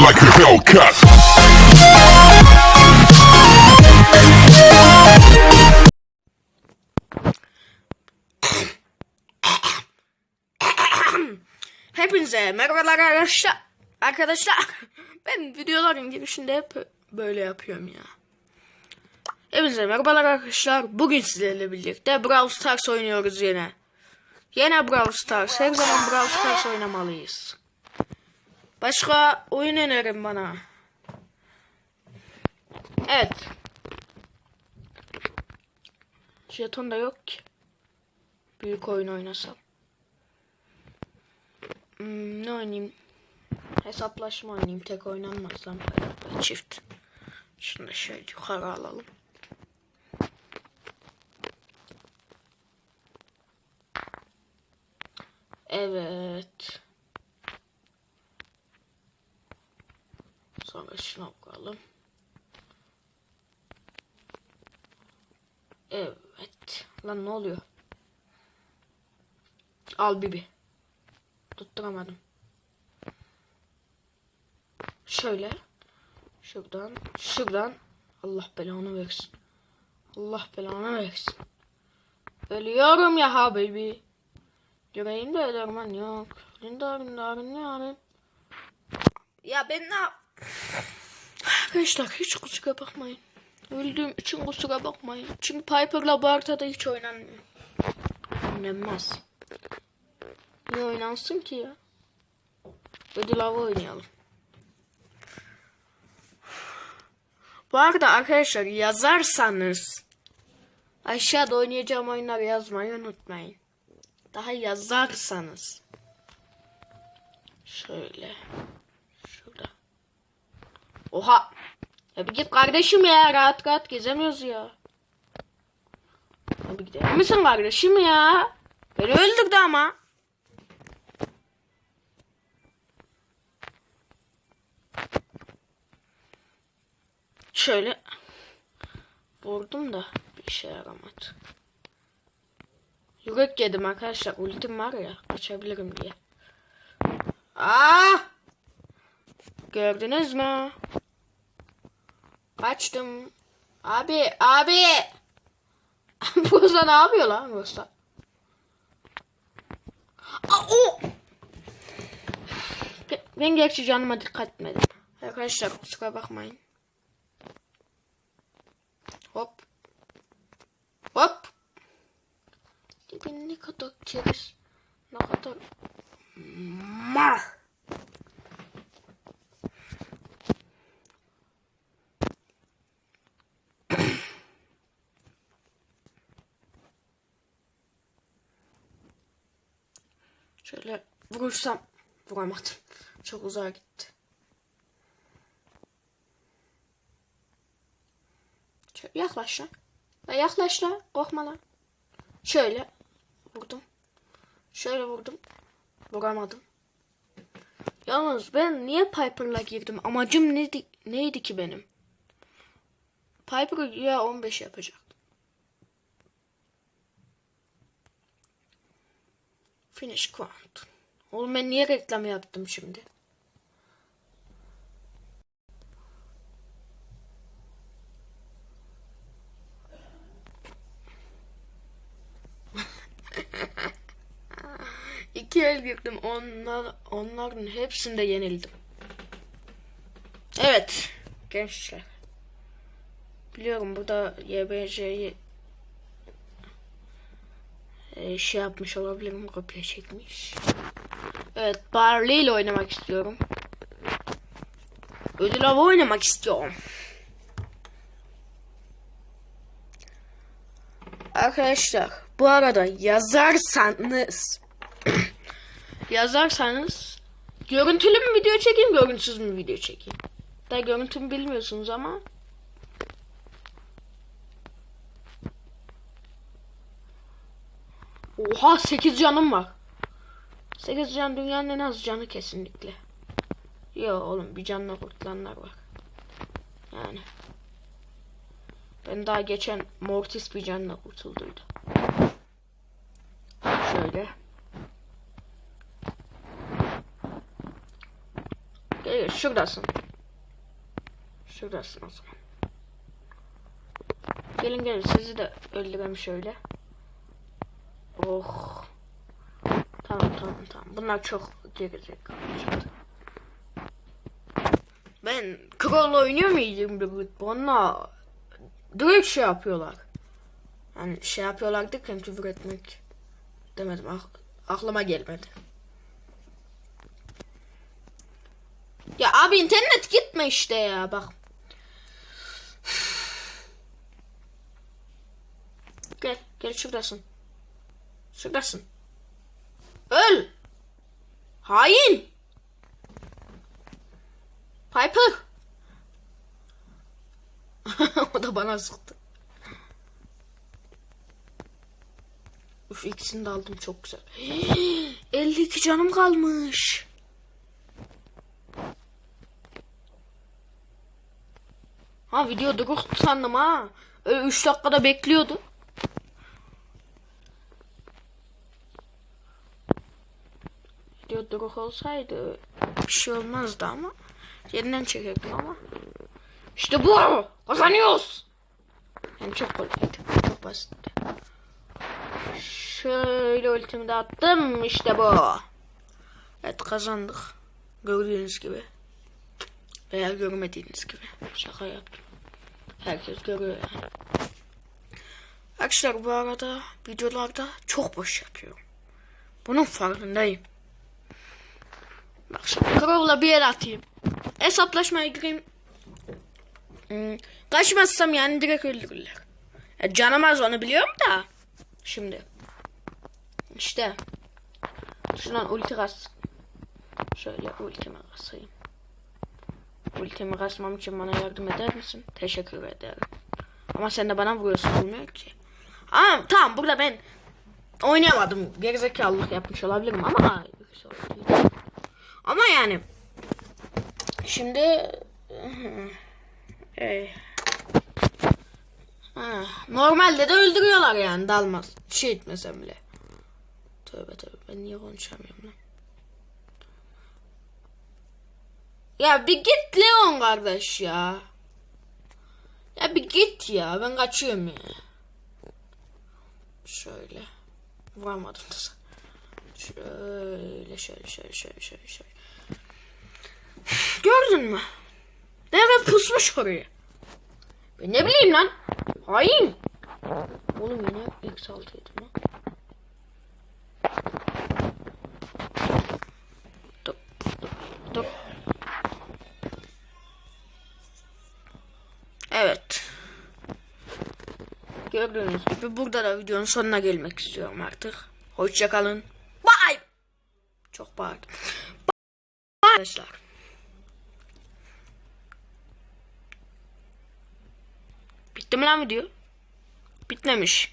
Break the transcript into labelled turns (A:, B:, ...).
A: like a Hellcat.
B: Hepinize merhabalar arkadaşlar. Arkadaşlar ben videoların girişinde hep böyle yapıyorum ya. Hepinize merhabalar arkadaşlar. Bugün sizlerle birlikte Brawl Stars oynuyoruz yine. Yine Brawl Stars. Her zaman Brawl Stars oynamalıyız. Başka oyun önerin bana. Evet. Jeton da yok ki. Büyük oyun oynasam. Hmm, ne oynayayım? Hesaplaşma oynayayım. Tek oynanmaz lan. Çift. Şunu da şöyle yukarı alalım. Evet. Sonra şuna koyalım. Evet. Lan ne oluyor? Al Bibi. Tutturamadım. Şöyle. Şuradan. Şuradan. Allah belanı versin. Allah belanı versin. Ölüyorum ya ha baby. Yüreğimde derman yok. Rindarın darın yarın. Ya ben ne yap- Arkadaşlar hiç kusura bakmayın. Öldüğüm için kusura bakmayın. Çünkü Piper'la bu haritada hiç oynanmıyor. Oynanmaz. Ne oynansın ki ya? Ödül avı oynayalım. Bu arada arkadaşlar yazarsanız aşağıda oynayacağım oyunları yazmayı unutmayın. Daha yazarsanız. Şöyle. Oha. Ya bir git kardeşim ya. Rahat rahat gezemiyoruz ya. Bir gider misin kardeşim ya? Beni öldürdü ama. Şöyle vurdum da bir işe yaramadı. Yürek yedim arkadaşlar. Ultim var ya kaçabilirim diye. Aa! Gördünüz mü? Kaçtım. Abi, abi. Bursa ne yapıyor lan Bursa? Aa, o! Ben- gerçi canıma dikkat etmedim. Arkadaşlar kusura bakmayın. Hop. Hop. Dibin ne kadar keriz. Ne kadar mal. Şöyle vurursam vuramadım. Çok uzağa gitti. Şöyle yaklaş lan. Ya yaklaş lan. Korkma lan. Şöyle vurdum. Şöyle vurdum. Vuramadım. Yalnız ben niye Piper'la girdim? Amacım neydi, neydi ki benim? Piper'ı ya 15 yapacaktım. Finish count. Oğlum ben niye reklam yaptım şimdi? İki el girdim. Onlar, onların hepsinde yenildim. Evet. Gençler. Biliyorum burada YBC'yi e, şey yapmış olabilirim. Kopya çekmiş. Evet. Barley ile oynamak istiyorum. Ödül avı oynamak istiyorum. Arkadaşlar bu arada yazarsanız yazarsanız görüntülü mü video çekeyim görüntüsüz mü video çekeyim? Da görüntümü bilmiyorsunuz ama Oha 8 canım var. 8 can dünyanın en az canı kesinlikle. Yo oğlum bir canla kurtulanlar var. Yani. Ben daha geçen Mortis bir canla kurtulduydu. Şöyle. Geliyor Şuradasın. Şuradasın o zaman. Gelin gelin sizi de öldüreyim şöyle. Oh. Tamam tamam tamam. Bunlar çok gelecek. Ben Kroll oynuyor muydum bir Onunla direkt şey yapıyorlar. Yani şey yapıyorlar derken küfür etmek demedim. ak- aklıma gelmedi. Ya abi internet gitme işte ya bak. Gel, gel şuradasın. Şuradasın. Öl. Hain. Piper. o da bana sıktı. Uf ikisini de aldım çok güzel. 52 canım kalmış. Ha video duruk sandım ha. 3 dakikada bekliyordu. Video duruk olsaydı bir şey olmazdı ama. Yeniden çekecektim ama. İşte bu. Kazanıyoruz. Yani çok kolaydı. Çok basitti. Şöyle ultimi de attım. İşte bu. Evet kazandık. Gördüğünüz gibi. Veya görmediğiniz gibi. Şaka yaptım. Herkes görüyor yani. Arkadaşlar bu arada videolarda çok boş yapıyorum. Bunun farkındayım. Bak şimdi Crow'la bir el atayım. Hesaplaşmaya gireyim. Hmm, kaçmazsam yani direkt öldürürler. Ya canım az onu biliyorum da. Şimdi. İşte. Şuradan ulti kas. Şöyle ultimi kasayım. Ultimi kasmam için bana yardım eder misin? Teşekkür ederim. Ama sen de bana vuruyorsun olmuyor ki. Aa, tamam burada ben oynayamadım. Gerizekalılık yapmış olabilirim ama ama yani şimdi Ey. Ha, normalde de öldürüyorlar yani dalmaz. Şey etmesem bile. Tövbe tövbe ben niye konuşamıyorum lan. Ya bir git Leon kardeş ya. Ya bir git ya ben kaçıyorum ya. Şöyle. Vuramadım da. Şöyle şöyle şöyle şöyle şöyle şöyle. Gördün mü? Nerede pusmuş oraya? Ben ne bileyim lan. Hain. Oğlum yine altı yedim lan. Dur, dur, dur. Evet. Gördüğünüz gibi burada da videonun sonuna gelmek istiyorum artık. Hoşçakalın. Çok bağırdım. Arkadaşlar. Bitti mi lan video? Bitmemiş.